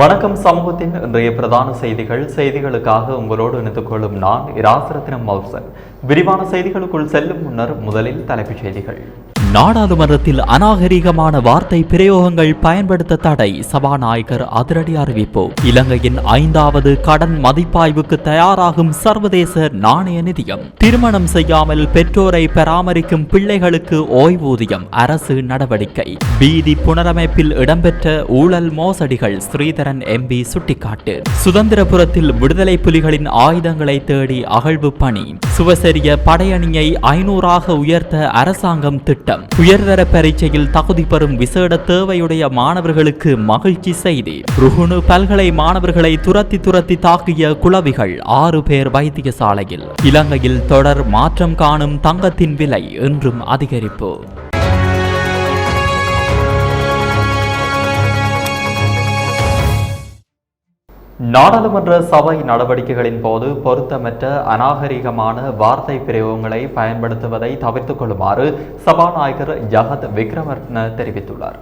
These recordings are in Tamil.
வணக்கம் சமூகத்தின் இன்றைய பிரதான செய்திகள். செய்திகளுக்காக உங்களோடு இணைத்துக் கொள்ளும் நான் இராசரத்தினம் மௌசன் விரிவான செய்திகளுக்குள் செல்லும் முன்னர் முதலில் தலைப்புச் செய்திகள். நாடாளுமன்றத்தில் அநாகரிகமான வார்த்தை பிரயோகங்கள் பயன்படுத்த தடை சபாநாயகர் அதிரடி அறிவிப்பு. இலங்கையின் ஐந்தாவது கடன் மதிப்பாய்வுக்கு தயாராகும் சர்வதேச நாணய நிதியம். திருமணம் செய்யாமல் பெற்றோரை பராமரிக்கும் பிள்ளைகளுக்கு ஓய்வூதியம் அரசு நடவடிக்கை. வீதி புனரமைப்பில் இடம்பெற்ற ஊழல் மோசடிகள் ஸ்ரீதரன் எம்பி சுட்டிக்காட்டு. சுதந்திரபுரத்தில் விடுதலை புலிகளின் ஆயுதங்களை தேடி அகழ்வு பணி. சுவசரிய படையணியை ஐநூறாக உயர்த்த அரசாங்கம் திட்டம். உயர்தர பரீட்சையில் தகுதி பெறும் விசேட தேவையுடைய மாணவர்களுக்கு மகிழ்ச்சி செய்தி. ருகுணு பல்கலை மாணவர்களை துரத்தி துரத்தி தாக்கிய குளவிகள் ஆறு பேர் வைத்தியசாலையில். இலங்கையில் தொடர் மாற்றம் காணும் தங்கத்தின் விலை என்றும் அதிகரிப்பு. நாடாளுமன்ற சபை நடவடிக்கைகளின் போது பொருத்தமற்ற அநாகரிகமான வார்த்தை பிரயோகங்களை பயன்படுத்துவதை தவிர்த்துக் கொள்ளுமாறு சபாநாயகர் ஜகத் விக்ரமர்ன தெரிவித்துள்ளார்.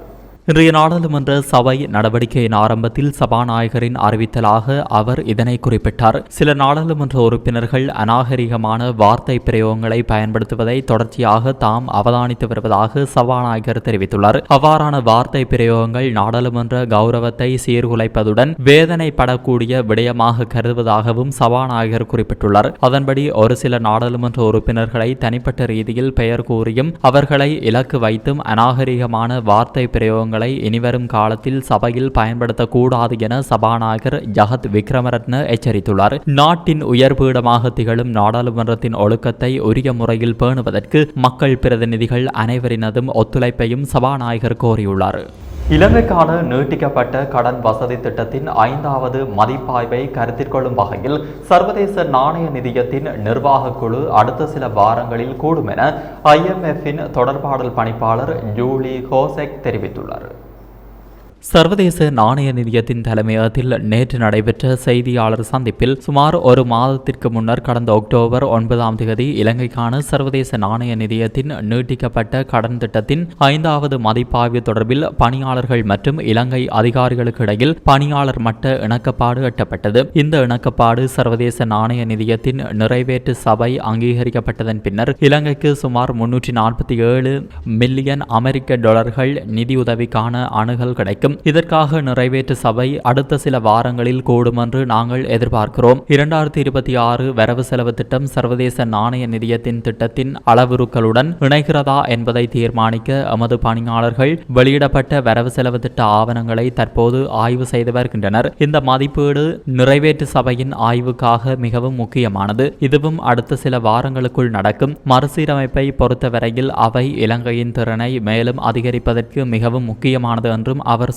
இன்றைய நாடாளுமன்ற சபை நடவடிக்கையின் ஆரம்பத்தில் சபாநாயகரின் அறிவித்தலாக அவர் இதனை குறிப்பிட்டார். சில நாடாளுமன்ற உறுப்பினர்கள் அநாகரிகமான வார்த்தை பிரயோகங்களை பயன்படுத்துவதை தொடர்ச்சியாக தாம் அவதானித்து வருவதாக சபாநாயகர் தெரிவித்துள்ளார். அவ்வாறான வார்த்தை பிரயோகங்கள் நாடாளுமன்ற கௌரவத்தை சீர்குலைப்பதுடன் வேதனைப்படக்கூடிய விடயமாக கருதுவதாகவும் சபாநாயகர் குறிப்பிட்டுள்ளார். அதன்படி ஒரு சில நாடாளுமன்ற உறுப்பினர்களை தனிப்பட்ட ரீதியில் பெயர் கூறியும் அவர்களை இலக்கு வைத்தும் அநாகரிகமான வார்த்தை பிரயோகங்கள் இனிவரும் காலத்தில் சபையில் பயன்படுத்தக்கூடாது என சபாநாயகர் ஜகத் விக்ரமரத்ன எச்சரித்துள்ளார். நாட்டின் உயர்பீடமாக திகழும் நாடாளுமன்றத்தின் ஒழுக்கத்தை உரிய முறையில் பேணுவதற்கு மக்கள் பிரதிநிதிகள் அனைவரினதும் ஒத்துழைப்பையும் சபாநாயகர் கோரியுள்ளார். இலங்கைக்கான நீட்டிக்கப்பட்ட கடன் வசதி திட்டத்தின் ஐந்தாவது மதிப்பாய்வை கருத்தில் கொள்ளும் வகையில் சர்வதேச நாணய நிதியத்தின் நிர்வாக குழு அடுத்த சில வாரங்களில் கூடும் என ஐஎம்எஃப்பின் தொடர்பாடல் பணிப்பாளர் ஜூலி ஹோசெக் தெரிவித்துள்ளார். சர்வதேச நாணய நிதியத்தின் தலைமையகத்தில் நேற்று நடைபெற்ற செய்தியாளர் சந்திப்பில் சுமார் ஒரு மாதத்திற்கு முன்னர் கடந்த அக்டோபர் ஒன்பதாம் தேதி இலங்கைக்கான சர்வதேச நாணய நிதியத்தின் நீட்டிக்கப்பட்ட கடன் திட்டத்தின் ஐந்தாவது மதிப்பாய்வு தொடர்பில் பணியாளர்கள் மற்றும் இலங்கை அதிகாரிகளுக்கு இடையில் பணியாளர் மட்ட இணக்கப்பாடு எட்டப்பட்டது. இந்த இணக்கப்பாடு சர்வதேச நாணய நிதியத்தின் நிறைவேற்று சபை அங்கீகரிக்கப்பட்டதன் பின்னர் இலங்கைக்கு சுமார் முன்னூற்றி நாற்பத்தி ஏழு மில்லியன் அமெரிக்க டாலர்கள் நிதியுதவிக்கான அணுகல் கிடைக்கும். இதற்காக நிறைவேற்று சபை அடுத்த சில வாரங்களில் கூடும் என்று நாங்கள் எதிர்பார்க்கிறோம். இரண்டாயிரத்தி இருபத்தி ஆறு வரவு செலவு திட்டம் சர்வதேச நாணய நிதியத்தின் திட்டத்தின் அளவுருக்களுடன் இணைகிறதா என்பதை தீர்மானிக்க எமது பணியாளர்கள் வெளியிடப்பட்ட வரவு செலவு திட்ட ஆவணங்களை தற்போது ஆய்வு செய்து வருகின்றனர். இந்த மதிப்பீடு நிறைவேற்று சபையின் ஆய்வுக்காக மிகவும் முக்கியமானது. இதுவும் அடுத்த சில வாரங்களுக்குள் நடக்கும். மறுசீரமைப்பை பொறுத்தவரையில் அவை இலங்கையின் திறனை மேலும் அதிகரிப்பதற்கு மிகவும் முக்கியமானது என்றும் அவர்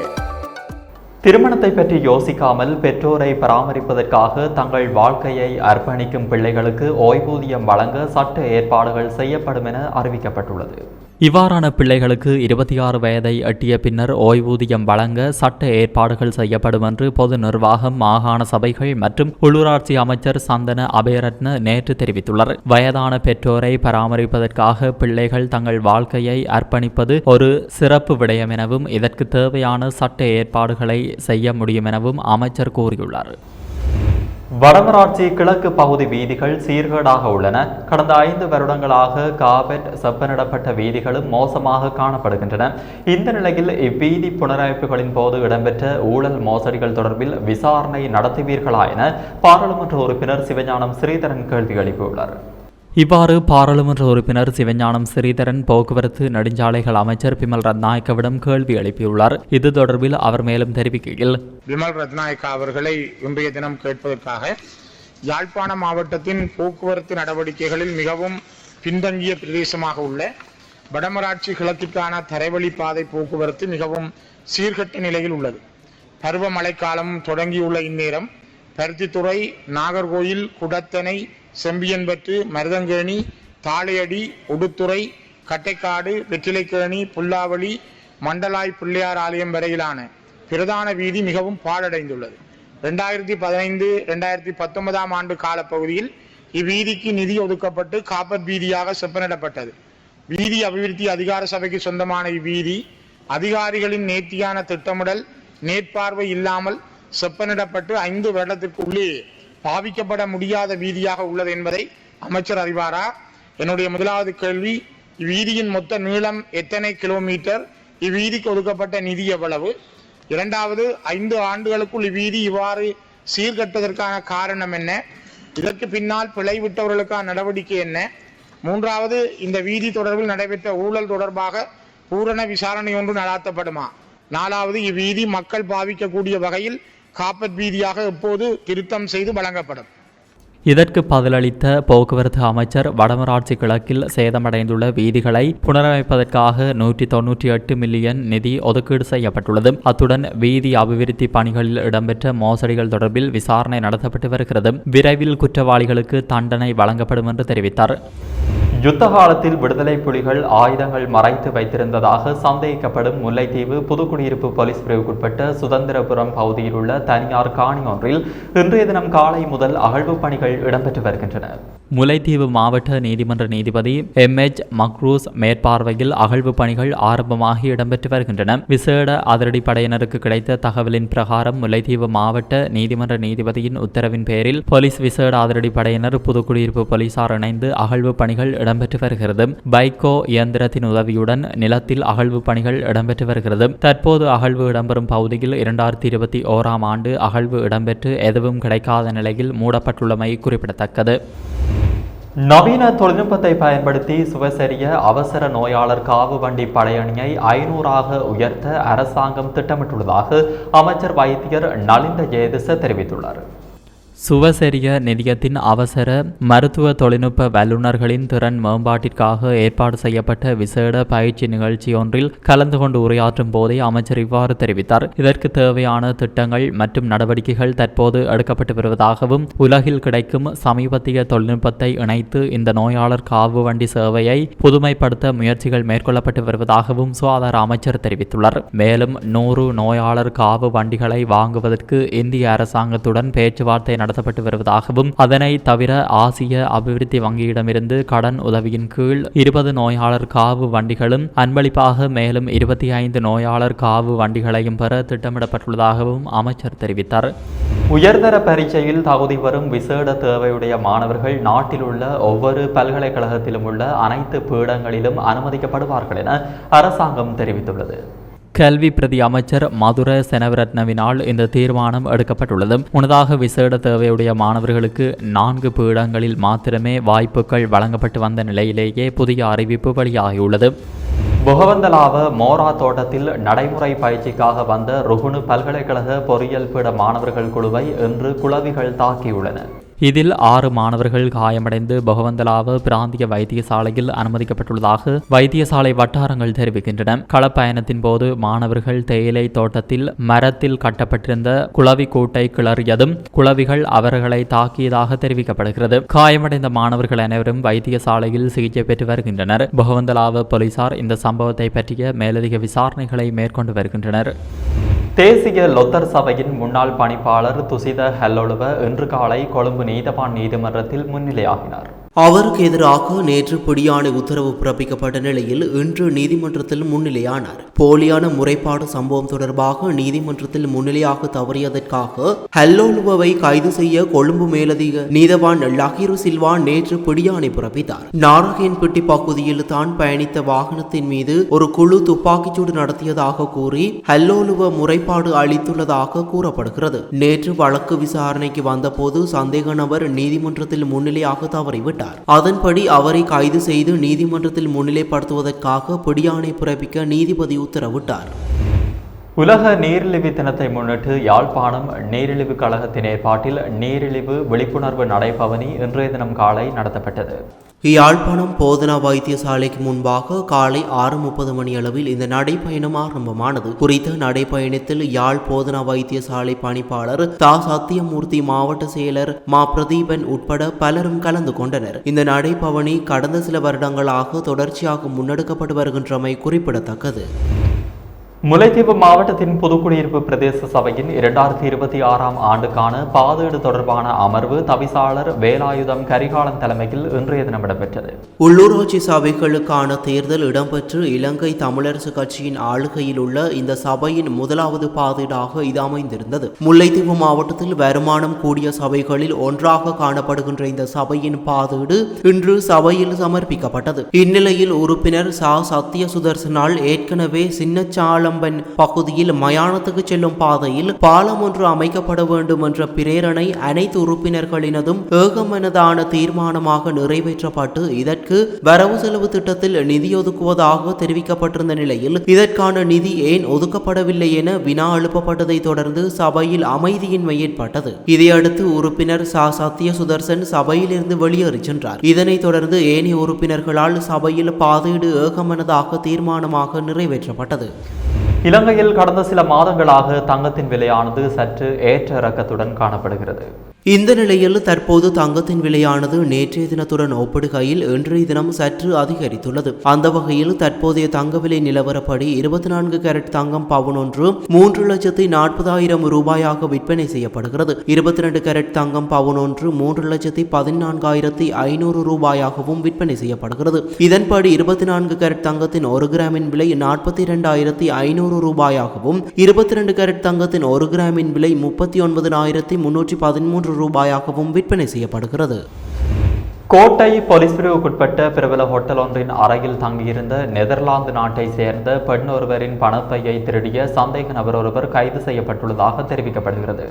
திருமணத்தை பற்றி யோசிக்காமல் பெற்றோரை பராமரிப்பதற்காக தங்கள் வாழ்க்கையை அர்ப்பணிக்கும் பிள்ளைகளுக்கு ஓய்வூதியம் வழங்க சட்ட ஏற்பாடுகள் செய்யப்படும் என அறிவிக்கப்பட்டுள்ளது. இவ்வாறான பிள்ளைகளுக்கு இருபத்தி ஆறு வயதை எட்டிய பின்னர் ஓய்வூதியம் வழங்க சட்ட ஏற்பாடுகள் செய்யப்படும் என்று பொது நிர்வாகம் மாகாண சபைகள் மற்றும் உள்ளூராட்சி அமைச்சர் சந்தன அபயரத்ன நேற்று தெரிவித்துள்ளார் வயதான பெற்றோரை பராமரிப்பதற்காக பிள்ளைகள் தங்கள் வாழ்க்கையை அர்ப்பணிப்பது ஒரு சிறப்பு விடயம் எனவும் இதற்கு தேவையான சட்ட ஏற்பாடுகளை செய்ய முடியும் எனவும் அமைச்சர் கூறியுள்ளார். வடமராட்சி கிழக்கு பகுதி வீதிகள் சீர்கேடாக உள்ளன. கடந்த ஐந்து வருடங்களாக காபெட் செப்பனிடப்பட்ட வீதிகளும் மோசமாக காணப்படுகின்றன. இந்த நிலையில் இவ்வீதி புனரமைப்புகளின் போது இடம்பெற்ற ஊழல் மோசடிகள் தொடர்பில் விசாரணை நடத்துவீர்களா என பாராளுமன்ற உறுப்பினர் சிவஞானம் ஸ்ரீதரன் கேள்வி எழுப்பியுள்ளார். இவ்வாறு பாராளுமன்ற உறுப்பினர் சிவஞானம் ஸ்ரீதரன் போக்குவரத்து நெடுஞ்சாலைகள் அமைச்சர் பிமல் ரத்நாயக்கவிடம் கேள்வி எழுப்பியுள்ளார். இது தொடர்பில் அவர் மேலும் தெரிவிக்கையில் பிமல் ரத்நாயக்கா அவர்களை இன்றைய தினம் கேட்பதற்காக யாழ்ப்பாண மாவட்டத்தின் போக்குவரத்து நடவடிக்கைகளில் மிகவும் பின்தங்கிய பிரதேசமாக உள்ள வடமராட்சி கிழக்கிற்கான தரைவழி பாதை போக்குவரத்து மிகவும் சீர்கட்ட நிலையில் உள்ளது. பருவமழை காலம் தொடங்கியுள்ள இந்நேரம் பருத்தித்துறை நாகர்கோயில் குடத்தனை செம்பியன்பற்று மருதங்கேணி தாளையடி உடுத்துறை கட்டைக்காடு வெற்றிலைக்கேணி புல்லாவளி மண்டலாய் பிள்ளையார் ஆலயம் வரையிலான பிரதான வீதி மிகவும் பாழடைந்துள்ளது. ரெண்டாயிரத்தி பதினைந்து ரெண்டாயிரத்தி பத்தொன்பதாம் ஆண்டு காலப்பகுதியில் இவ்வீதிக்கு நிதி ஒதுக்கப்பட்டு காப்பர் வீதியாக செப்பனிடப்பட்டது. வீதி அபிவிருத்தி அதிகார சபைக்கு சொந்தமான இவ்வீதி அதிகாரிகளின் நேர்த்தியான திட்டமிடல் நேர்பார்வை இல்லாமல் செப்பனிடப்பட்டு ஐந்து வருடத்திற்குள்ளே பாவிக்கப்பட முடியாத வீதியாக உள்ளது என்பதை அமைச்சர் அறிவாரா? என்னுடைய முதலாவது கேள்வி இவ்வீதியின் மொத்த நீளம் எத்தனை கிலோமீட்டர்? இவ்வீதிக்கு ஒதுக்கப்பட்ட நிதி எவ்வளவு? இரண்டாவது ஐந்து ஆண்டுகளுக்குள் இவ்வீதி இவ்வாறு சீர்கட்டுவதற்கான காரணம் என்ன? இதற்கு பின்னால் பிழை விட்டவர்களுக்கான நடவடிக்கை என்ன? மூன்றாவது இந்த வீதி தொடர்பில் நடைபெற்ற ஊழல் தொடர்பாக பூரண விசாரணை ஒன்று நடாத்தப்படுமா? நாலாவது இவ்வீதி மக்கள் பாவிக்கக்கூடிய வகையில் காப்பத் வீதியாக எப்போது திருத்தம் செய்து வழங்கப்படும். இதற்கு பதிலளித்த போக்குவரத்து அமைச்சர் வடமராட்சி கிழக்கில் சேதமடைந்துள்ள வீதிகளை புனரமைப்பதற்காக நூற்றி தொன்னூற்றி எட்டு மில்லியன் நிதி ஒதுக்கீடு செய்யப்பட்டுள்ளது. அத்துடன் வீதி அபிவிருத்தி பணிகளில் இடம்பெற்ற மோசடிகள் தொடர்பில் விசாரணை நடத்தப்பட்டு வருகிறது. விரைவில் குற்றவாளிகளுக்கு தண்டனை வழங்கப்படும் என்று தெரிவித்தார். யுத்த காலத்தில் விடுதலை புலிகள் ஆயுதங்கள் மறைத்து வைத்திருந்ததாக சந்தேகிக்கப்படும் முல்லைத்தீவு புதுக்குடியிருப்பு போலீஸ் பிரிவுக்குட்பட்ட சுதந்திரபுரம் பகுதியில் உள்ள தனியார் காணி ஒன்றில் இன்றைய தினம் காலை முதல் அகழ்வு பணிகள் இடம்பெற்று வருகின்றன. முல்லைத்தீவு மாவட்ட நீதிமன்ற நீதிபதி எம். எச். மக்ரூஸ் மேற்பார்வையில் அகழ்வு பணிகள் ஆரம்பமாகி இடம்பெற்று வருகின்றன. விசேட அதிரடிப்படையினருக்கு கிடைத்த தகவலின் பிரகாரம் முல்லைத்தீவு மாவட்ட நீதிமன்ற நீதிபதியின் உத்தரவின் பேரில் போலீஸ் விசேட அதிரடிப்படையினர் புதுக்குடியிருப்பு போலீசார் இணைந்து அகழ்வு பணிகள் இடம்பெற்று வருகிறது. பைக்கோ இயந்திரத்தின் உதவியுடன் நிலத்தில் அகழ்வு பணிகள் இடம்பெற்று வருகிறது. தற்போது அகழ்வு இடம்பெறும் பகுதியில் இரண்டாயிரத்தி இருபத்தி ஓராம் ஆண்டு அகழ்வு இடம்பெற்று எதுவும் கிடைக்காத நிலையில் மூடப்பட்டுள்ளமை குறிப்பிடத்தக்கது. நவீன தொழில்நுட்பத்தை பயன்படுத்தி சுவசரிய அவசர நோயாளர் காவு வண்டி படையணியை ஐநூறாக உயர்த்த அரசாங்கம் திட்டமிட்டுள்ளதாக அமைச்சர் வைத்தியர் நலிந்த ஜெயதிச தெரிவித்துள்ளார். சுவசரிய நிதியத்தின் அவசர மருத்துவ தொழில்நுட்ப வல்லுநர்களின் திறன் மேம்பாட்டிற்காக ஏற்பாடு செய்யப்பட்ட விசேட பயிற்சி நிகழ்ச்சி ஒன்றில் கலந்து கொண்டு உரையாற்றும் போதே அமைச்சர் இவ்வாறு தெரிவித்தார். இதற்கு தேவையான திட்டங்கள் மற்றும் நடவடிக்கைகள் தற்போது எடுக்கப்பட்டு வருவதாகவும் உலகில் கிடைக்கும் சமீபத்திய தொழில்நுட்பத்தை இணைத்து இந்த நோயாளர் காவு வண்டி சேவையை புதுமைப்படுத்த முயற்சிகள் மேற்கொள்ளப்பட்டு வருவதாகவும் சுகாதார அமைச்சர் தெரிவித்துள்ளார். மேலும் நூறு நோயாளர் காவு வண்டிகளை வாங்குவதற்கு இந்திய அரசாங்கத்துடன் பேச்சுவார்த்தை நடத்தப்பட்டு வருவதாகவும் அதனை தவிர ஆசிய அபிவிருத்தி வங்கியிடமிருந்து கடன் உதவியின் கீழ் இருபது நோயாளர் காவு வண்டிகளும் அன்பளிப்பாக மேலும் இருபத்தி ஐந்து நோயாளர் காவு வண்டிகளையும் பெற திட்டமிடப்பட்டுள்ளதாகவும் அமைச்சர் தெரிவித்தார். உயர்தர பரீட்சையில் தகுதி வரும் விசேட தேவையுடைய மாணவர்கள் நாட்டில் உள்ள ஒவ்வொரு பல்கலைக்கழகத்திலும் உள்ள அனைத்து பீடங்களிலும் அனுமதிக்கப்படுவார்கள் என அரசாங்கம் தெரிவித்துள்ளது. கல்வி பிரதி அமைச்சர் மதுர செனவரத்னவினால் இந்த தீர்மானம் எடுக்கப்பட்டுள்ளது. முன்னதாக விசேட தேவையுடைய மாணவர்களுக்கு நான்கு பீடங்களில் மாத்திரமே வாய்ப்புகள் வழங்கப்பட்டு வந்த நிலையிலேயே புதிய அறிவிப்பு வெளியாகியுள்ளது. புகவந்தலாவ மோரா தோட்டத்தில் நடைமுறை பயிற்சிக்காக வந்த ருகுணு பல்கலைக்கழக பொறியியல் பீட மாணவர்கள் குழுவை இன்று குளவிகள் தாக்கியுள்ளன. இதில் ஆறு மாணவர்கள் காயமடைந்து பகவந்தலாவ பிராந்திய வைத்தியசாலையில் அனுமதிக்கப்பட்டுள்ளதாக வைத்தியசாலை வட்டாரங்கள் தெரிவிக்கின்றன. களப்பயணத்தின் போது மாணவர்கள் தேயிலை தோட்டத்தில் மரத்தில் கட்டப்பட்டிருந்த குளவி கூட்டை கிளறியதும் குளவிகள் அவர்களை தாக்கியதாக தெரிவிக்கப்படுகிறது. காயமடைந்த மாணவர்கள் அனைவரும் வைத்தியசாலையில் சிகிச்சை பெற்று வருகின்றனர். பகவந்தலாவ போலீசார் இந்த சம்பவத்தை பற்றிய மேலதிக விசாரணைகளை மேற்கொண்டு வருகின்றனர். தேசிய லொத்தர் சபையின் முன்னாள் பணிப்பாளர் துசித ஹெல்லொழுவ இன்று காலை கொழும்பு நீதவான் நீதிமன்றத்தில் முன்னிலையாகினார். அவருக்கு எதிராக நேற்று பிடியாணை உத்தரவு பிறப்பிக்கப்பட்ட நிலையில் இன்று நீதிமன்றத்தில் முன்னிலையானார். போலியான முறைப்பாடு சம்பவம் தொடர்பாக நீதிமன்றத்தில் முன்னிலையாக தவறியதற்காக ஹல்லோலுவை கைது செய்ய கொழும்பு மேலதிக நீதவான் லஹீரு சில்வா நேற்று பிடியாணை பிறப்பித்தார். நாரகேன்பட்டி பகுதியில் தான் பயணித்த வாகனத்தின் மீது ஒரு குழு துப்பாக்கிச்சூடு நடத்தியதாக கூறி ஹல்லோலுவ முறைப்பாடு அளித்துள்ளதாக கூறப்படுகிறது. நேற்று வழக்கு விசாரணைக்கு வந்தபோது சந்தேக நபர் நீதிமன்றத்தில் முன்னிலையாக தவறிவிட்டார். அதன்படி அவரை கைது செய்து நீதிமன்றத்தில் முன்னிலைப்படுத்துவதற்காக பிடியாணை பிறப்பிக்க நீதிபதி உத்தரவிட்டார். உலக நீரிழிவு தினத்தை முன்னிட்டு யாழ்ப்பாணம் நீரிழிவு கழகத்தின் ஏற்பாட்டில் நீரிழிவு விழிப்புணர்வு நடைபவனி இன்றைய தினம் காலை நடத்தப்பட்டது. யாழ்ப்பாணம் போதனா வைத்தியசாலைக்கு முன்பாக காலை ஆறு முப்பது மணி அளவில் இந்த நடைப்பயணம் ஆரம்பமானது. குறித்த நடைப்பயணத்தில் யாழ் போதனா வைத்தியசாலை பணிப்பாளர் தா. சத்தியமூர்த்தி மாவட்ட செயலர் மா. பிரதீபன் உட்பட பலரும் கலந்து கொண்டனர். இந்த நடைபவனி கடந்த சில வருடங்களாக தொடர்ச்சியாக முன்னெடுக்கப்பட்டு வருகின்றமை குறிப்பிடத்தக்கது. முல்லைத்தீவு மாவட்டத்தின் புதுக்குடியிருப்பு பிரதேச சபையின் இரண்டாயிரத்தி இருபத்தி ஆறாம் ஆண்டுக்கான பாதீடு தொடர்பான அமர்வு தவிசாளர் வேலாயுதம் கரிகாலன் தலைமையில் இன்றைய தினம் இடம்பெற்றது. உள்ளூராட்சி சபைகளுக்கான தேர்தல் இடம்பெற்று இலங்கை தமிழரசு கட்சியின் ஆளுகையில் உள்ள இந்த சபையின் முதலாவது பாதீடாக இது அமைந்திருந்தது. முல்லைத்தீவு மாவட்டத்தில் வருமானம் கூடிய சபைகளில் ஒன்றாக காணப்படுகின்ற இந்த சபையின் பாதீடு இன்று சபையில் சமர்ப்பிக்கப்பட்டது. இந்நிலையில் உறுப்பினர் சா. சத்திய சுதர்சனால் ஏற்கனவே சின்னச்சாளம்பன் பகுதியில் மயானத்துக்கு செல்லும் பாதையில் பாலம் ஒன்று அமைக்கப்பட வேண்டும் என்ற பிரேரணை அனைத்து உறுப்பினர்களினதும் ஏகமனதான தீர்மானமாக நிறைவேற்றப்பட்டு இதற்கு வரவு செலவு திட்டத்தில் நிதி ஒதுக்குவதாக தெரிவிக்கப்பட்டிருந்த நிலையில் இதற்கான நிதி ஏன் ஒதுக்கப்படவில்லை என வினா எழுப்பப்பட்டதை தொடர்ந்து சபையில் அமைதியின்மை ஏற்பட்டது. இதையடுத்து உறுப்பினர் சா. சத்திய சுதர்சன் சபையிலிருந்து வெளியேறி சென்றார். இதனைத் தொடர்ந்து ஏனைய உறுப்பினர்களால் சபையில் பாதையீடு ஏகமனதாக தீர்மானமாக நிறைவேற்றப்பட்டது. இலங்கையில் கடந்த சில மாதங்களாக தங்கத்தின் விலையானது சற்று ஏற்ற இறக்கத்துடன் காணப்படுகிறது. இந்த நிலையில் தற்போது தங்கத்தின் விலையானது நேற்றைய தினத்துடன் ஒப்பிடுகையில் இன்றைய தினம் சற்று அதிகரித்துள்ளது. அந்த வகையில் தற்போதைய தங்க விலை நிலவரப்படி இருபத்தி நான்கு கேரட் தங்கம் பவுன் ஒன்று மூன்று லட்சத்தி நாற்பதாயிரம் ரூபாயாக விற்பனை செய்யப்படுகிறது. இருபத்தி ரெண்டு கேரட் தங்கம் பவுன் ஒன்று மூன்று லட்சத்தி பதினான்காயிரத்தி ஐநூறு ரூபாயாகவும் விற்பனை செய்யப்படுகிறது. இதன்படி இருபத்தி நான்கு கேரட் தங்கத்தின் ஒரு கிராமின் விலை நாற்பத்தி இரண்டாயிரத்தி ஐநூறு ரூபாயாகவும் இருபத்தி ரெண்டு கேரட் தங்கத்தின் ஒரு கிராமின் விலை முப்பத்தி ஒன்பதினாயிரத்தி முன்னூற்றி பதிமூன்று ரூபாயாகவும் விற்பனை செய்யப்படுகிறது. கோட்டை போலீஸ் பிரிவுக்குட்பட்ட பிரபல ஹோட்டல் ஒன்றின் அறையில் தங்கியிருந்த நெதர்லாந்து நாட்டை சேர்ந்த பெண் ஒருவரின் பணப்பையை திருடிய சந்தேக நபர் ஒருவர் கைது செய்யப்பட்டுள்ளதாக தெரிவிக்கப்படுகிறது.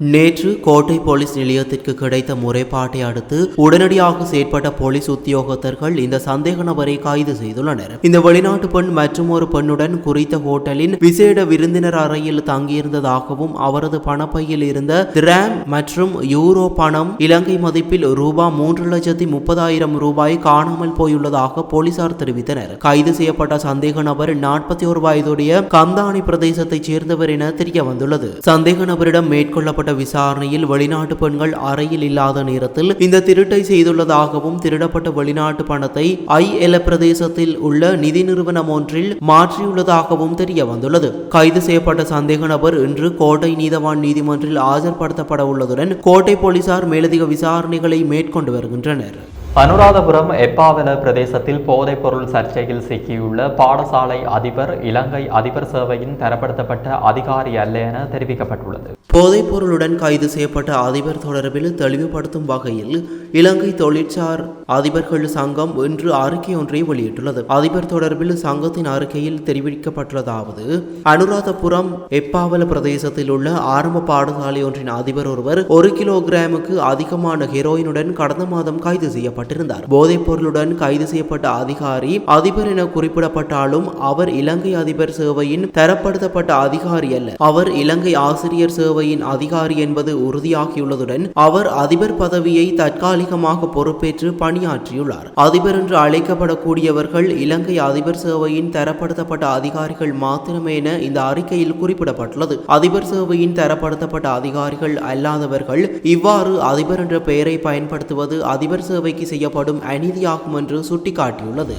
நேற்று கோட்டை போலீஸ் நிலையத்திற்கு கிடைத்த முறைப்பாட்டை அடுத்து உடனடியாக செயற்பட்ட போலீஸ் உத்தியோகத்தர்கள் இந்த சந்தேக நபரை கைது செய்துள்ளனர். இந்த வெளிநாட்டு பெண் மற்றும் ஒரு பெண்ணுடன் குறித்த ஹோட்டலின் விசேட விருந்தினர் அறையில் தங்கியிருந்ததாகவும் அவரது பணப்பையில் இருந்த திராம் மற்றும் யூரோ பணம் இலங்கை மதிப்பில் ரூபா மூன்று லட்சத்தி முப்பதாயிரம் ரூபாய் காணாமல் போயுள்ளதாக போலீசார் தெரிவித்தனர். கைது செய்யப்பட்ட சந்தேக நபர் நாற்பத்தி ஒரு வயதுடைய கந்தானி பிரதேசத்தைச் சேர்ந்தவர் என தெரிய வந்துள்ளது சந்தேக நபரிடம் மேற்கொள்ளப்பட்ட விசாரணையில் வெளிநாட்டு பெண்கள் அறையில் இல்லாத நேரத்தில் இந்த திருட்டை செய்துள்ளதாகவும் திருடப்பட்ட வெளிநாட்டு பணத்தை ஐ எல பிரதேசத்தில் உள்ள நிதி நிறுவனம் ஒன்றில் மாற்றியுள்ளதாகவும் தெரிய வந்துள்ளது கைது செய்யப்பட்ட சந்தேக நபர் இன்று கோட்டை நீதவான் நீதிமன்றில் ஆஜர்படுத்தப்பட உள்ளதுடன் கோட்டை போலீசார் மேலதிக விசாரணைகளை மேற்கொண்டு வருகின்றனர். அனுராதபுரம் எப்பாவல பிரதேசத்தில் போதைப்பொருள் சர்ச்சையில் சிக்கியுள்ள பாடசாலை அதிபர் இலங்கை அதிபர் சேவையின் தரப்படுத்தப்பட்ட அதிகாரி அல்ல என தெரிவிக்கப்பட்டுள்ளது. போதைப்பொருளுடன் கைது செய்யப்பட்ட அதிபர் தொடர்பில் தெளிவுபடுத்தும் வகையில் இலங்கை தொழிற்சார் அதிபர்கள் சங்கம் இன்று அறிக்கை ஒன்றை வெளியிட்டுள்ளது. அதிபர் தொடர்பில் சங்கத்தின் அறிக்கையில் தெரிவிக்கப்பட்டுள்ளதாவது அனுராதபுரம் எப்பாவல பிரதேசத்தில் உள்ள ஆரம்ப பாடசாலை ஒன்றின் அதிபர் ஒருவர் ஒரு கிலோகிராமுக்கு அதிகமான ஹெரோயினுடன் கடந்த மாதம் கைது செய்யப்பட்டிருந்தார் போதைப் பொருளுடன் கைது செய்யப்பட்ட அதிகாரி அதிபர் என குறிப்பிடப்பட்டாலும் அவர் இலங்கை அதிபர் சேவையின் தரப்படுத்தப்பட்ட அதிகாரி அல்ல. அவர் இலங்கை ஆசிரியர் சேவையின் அதிகாரி என்பது உறுதியாகியுள்ளதுடன் அவர் அதிபர் பதவியை தற்காலிகமாக பொறுப்பேற்று பணியாற்றியுள்ளார். அதிபர் என்று அழைக்கப்படக்கூடியவர்கள் இலங்கை அதிபர் சேவையின் தரப்படுத்தப்பட்ட அதிகாரிகள் மாத்திரமே என இந்த அறிக்கையில் குறிப்பிடப்பட்டுள்ளது. அதிபர் சேவையின் தரப்படுத்தப்பட்ட அதிகாரிகள் அல்லாதவர்கள் இவ்வாறு அதிபர் என்ற பெயரை பயன்படுத்துவது அதிபர் சேவைக்கு செய்யப்படும் அநீதியாகும் என்று சுட்டிக்காட்டியுள்ளது.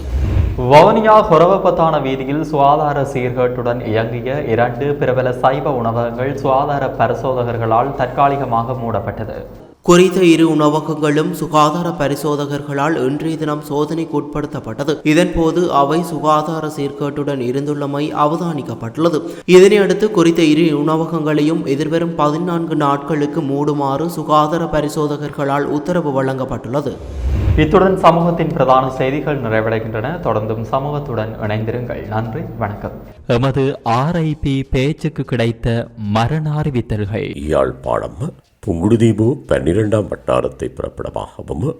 வவுனியா ஹொரவப்பத்தான வீதியில் சுகாதார சீர்கேட்டுடன் இயங்கிய இரண்டு பிரபல சைவ உணவகங்கள் சுகாதார பரிசோதகர்களால் தற்காலிகமாக மூடப்பட்டது. குறித்த இரு உணவகங்களும் சுகாதார பரிசோதகர்களால் இன்றைய தினம் சோதனைக்கு உட்படுத்தப்பட்டது. இதன்போது அவை சுகாதார சீர்கேட்டுடன் இருந்துள்ளமை அவதானிக்கப்பட்டுள்ளது. இதனையடுத்து குறித்த இரு உணவகங்களையும் எதிர்வரும் பதினான்கு நாட்களுக்கு மூடுமாறு சுகாதார பரிசோதகர்களால் உத்தரவு வழங்கப்பட்டுள்ளது. இத்துடன் சமூகத்தின் பிரதான செய்திகள் நிறைவடைகின்றன. தொடர்ந்தும் சமூகத்துடன் இணைந்திருங்கள். நன்றி வணக்கம். எமது ஆர்ஐபி பேச்சுக்கு கிடைத்த மரண அறிவித்தல்கள். யாழ்ப்பாணம் புங்குடுதீபு பன்னிரெண்டாம் வட்டாரத்தை பிறப்பிடமாகவும்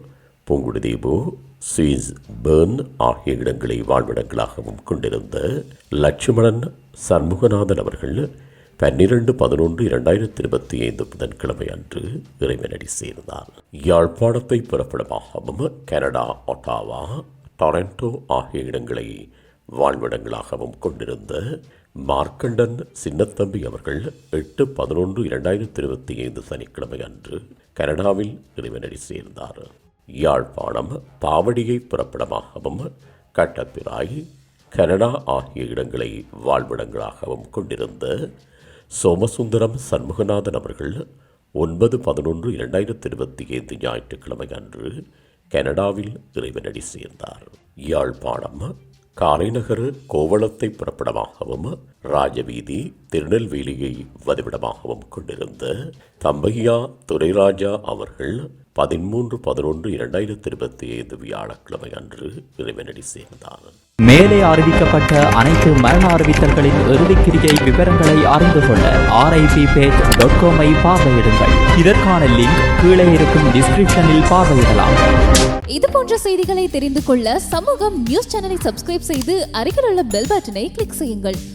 புங்குடுதீபு சுவிஸ் பெர்ன் ஆகிய இடங்களை வாழ்விடங்களாகவும் கொண்டிருந்த லட்சுமணன் சண்முகநாதன் அவர்கள் பன்னிரண்டு பதினொன்று இரண்டாயிரத்தி இருபத்தி ஐந்து புதன்கிழமை அன்று இறைவனடி சேர்ந்தார். யாழ்ப்பாணத்தை புறப்படமாகவும் கனடா ஒட்டாவா டொரண்டோ ஆகிய இடங்களை வாழ்விடங்களாகவும் கொண்டிருந்த மார்க்கண்டன் சின்னத்தம்பி அவர்கள் எட்டு பதினொன்று இரண்டாயிரத்தி இருபத்தி ஐந்து சனிக்கிழமை அன்று கனடாவில் இறைவனடி சேர்ந்தார். யாழ்ப்பாணம் பாவடியை புறப்படமாகவும் கட்டப்பிராய் கனடா ஆகிய இடங்களை வாழ்விடங்களாகவும் கொண்டிருந்த சோமசுந்தரம் சண்முகநாதன் அவர்கள் ஒன்பது பதினொன்று இரண்டாயிரத்தி இருபத்தி ஐந்து ஞாயிற்றுக்கிழமை அன்று கனடாவில் இறைவனடி சேர்ந்தார். யாழ்ப்பாணம் காரைநகர் கோவளத்தை புறப்படமாகவும் ராஜவீதி திருநெல்வேலியை வதிவிடமாகவும் கொண்டிருந்த தம்பையா துரைராஜா அவர்கள் பதிமூன்று பதினொன்று இரண்டாயிரத்தி இருபத்தி ஐந்து வியாழக்கிழமை அன்று இறைவனடி சேர்ந்தார். மேலே அறிவிக்கப்பட்ட அனைத்து மரண அறிவித்தல்களின் இறுதிக்கிரியை விவரங்களை அறிந்து கொள்ள ஆர்ஐபி பேஜ் டாட் காமை பார்வையிடுங்கள். இதற்கான லிங்க் கீழே இருக்கும் டிஸ்கிரிப்ஷனில் பார்வையிடலாம். இது போன்ற செய்திகளை தெரிந்து கொள்ள சமூகம் நியூஸ் சேனலை சப்ஸ்கிரைப் செய்து அருகில் உள்ள பெல் பட்டனை கிளிக் செய்யுங்கள்.